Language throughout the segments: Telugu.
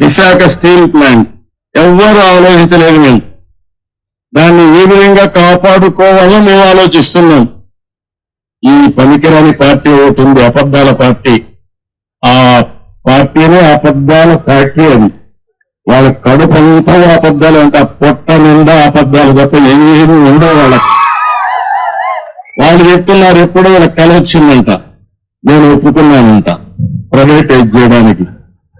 Visakha steel plant. ఎవ్వరు ఆలోచించలేదు మేము. దాన్ని ఏ విధంగా కాపాడుకోవాలో మేము ఆలోచిస్తున్నాం. ఈ పనికిరాని పార్టీ ఒకటి ఉంది అబద్ధాల పార్టీ. ఆ పార్టీనే అబద్ధాల ఫ్యాక్టరీ అది. వాళ్ళ కడుపు అంతా అబద్ధాలు అంటే ఆ పొట్ట నిండా అబద్ధాలు తప్ప ఏమేమి ఉండవు వాళ్ళకి. వాళ్ళు చెప్తున్నారు ఎప్పుడో వాళ్ళకి కళ వచ్చిందంట నేను ఒప్పుకున్నానంట. ప్రైవేటైజ్ చేయడానికి.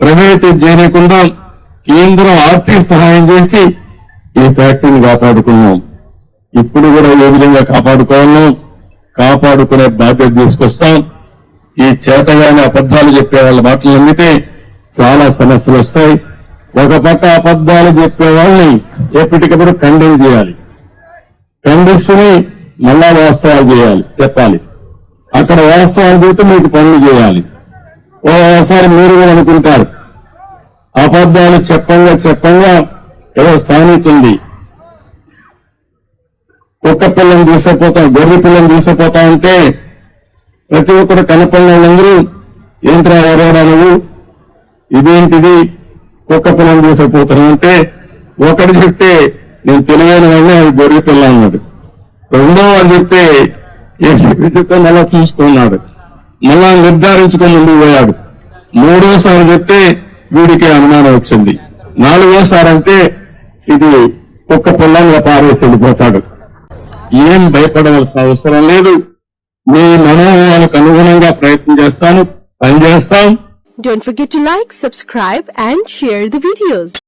ప్రైవేటైజ్ చేయకుండా కేంద్రం ఆర్థిక సహాయం చేసి ఈ ఫ్యాక్టరీని కాపాడుకున్నాం. ఇప్పుడు కూడా ఏ విధంగా కాపాడుకోవాలో కాపాడుకునే బాధ్యత తీసుకొస్తాం. ఈ చేతగానే అబద్దాలు చెప్పే వాళ్ళ మాటలు నమ్మితే చాలా సమస్యలు వస్తాయి. ఒక పక్క అబద్దాలు చెప్పే వాళ్ళని ఎప్పటికప్పుడు ఖండన చేయాలి. ఖండిస్తుని మళ్ళా వాస్తవాలు చేయాలి చెప్పాలి. అక్కడ వాస్తవాలు చెబితే మీకు పనులు చేయాలి. ఓసారి మీరు కూడా అనుకుంటారు. అబద్ధాలు చెప్పంగా చెప్పంగా ఏదో సానుతుంది ఉంది కుక్క పిల్లని తీసుకుపోతాం గొర్రె పిల్లని తీసుకుపోతా ఉంటే ప్రతి ఒక్కరు కనపడిన వాళ్ళందరూ ఏంట్రా ఎవరోడా నువ్వు? ఇదేంటిది? కుక్క పిల్లని తీసుకుపోతాను అంటే ఒకటి చెప్తే నేను తెలివైన వాడిని అది గొర్రె పిల్ల అన్నాడు రెండో వాళ్ళు చెప్తే ఏంటి చెప్తే మళ్ళా చూసుకున్నాడు మళ్ళా నిర్ధారించుకొని ముందుకు పోయాడు మూడోసారి చెప్తే వీడికి అనుమానం వచ్చింది. నాలుగోసారి అంటే ఇది కుక్క పిల్లంగా పారేసి వెళ్ళిపోతాడు. ఏం భయపడవలసిన అవసరం లేదు. మీ మనోభావాలకు అనుగుణంగా ప్రయత్నం చేస్తాను. పనిచేస్తాం Don't forget to like, subscribe and share the videos.